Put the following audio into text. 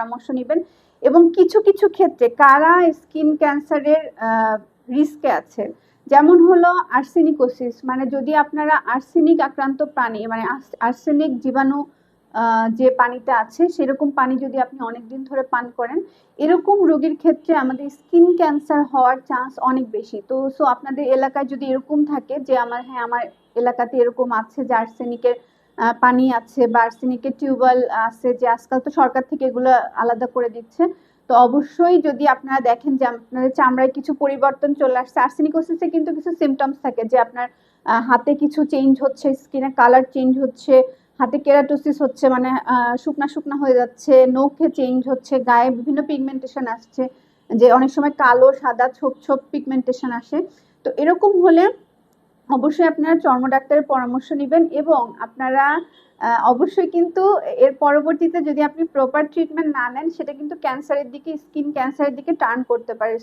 পরামর্শ নেবেন। এবং কিছু কিছু ক্ষেত্রে কারা স্কিন ক্যান্সারের রিস্কে আছে যেমন হলো আর্সেনিকোসিস মানে যদি আপনারা আর্সেনিক আক্রান্ত প্রাণী মানে আর্সেনিক জীবাণু যে পানিতে আছে, সেরকম পানি যদি আপনি অনেকদিন ধরে পান করেন, এরকম রোগীর ক্ষেত্রে আমাদের স্কিন ক্যান্সার হওয়ার চান্স অনেক বেশি। তো সো আপনাদের এলাকায় যদি এরকম থাকে যে আমার হ্যাঁ আমার এলাকাতে এরকম আছে যে আর্সেনিকের পানি আছে, বা আর্সেনিকের টিউবওয়েল আছে যে আজকাল তো সরকার থেকে এগুলো আলাদা করে দিচ্ছে। তো অবশ্যই যদি আপনারা দেখেন যে আপনাদের চামড়ায় কিছু পরিবর্তন চলে আসছে আর্সেনিকোসিসে কিন্তু কিছু সিমটমস থাকে যে আপনার হাতে কিছু চেঞ্জ হচ্ছে স্কিনের কালার চেঞ্জ হচ্ছে, হাতে কেরাটোসিস হচ্ছে মানে শুকনা শুকনা হয়ে যাচ্ছে, নখে চেঞ্জ হচ্ছে, গায়ে বিভিন্ন পিগমেন্টেশন আসছে, যে অনেক সময় কালো, সাদা, ছোপ ছোপ পিগমেন্টেশন আসে। তো এরকম হলে অবশ্যই আপনারা চর্ম ডাক্তারের পরামর্শ নেবেন এবং আপনারা অবশ্যই কিন্তু এর পরবর্তীতে যদি আপনি প্রপার ট্রিটমেন্ট না নেন, সেটা কিন্তু ক্যান্সারের দিকে স্কিন ক্যান্সারের দিকে টার্ন করতে পারে।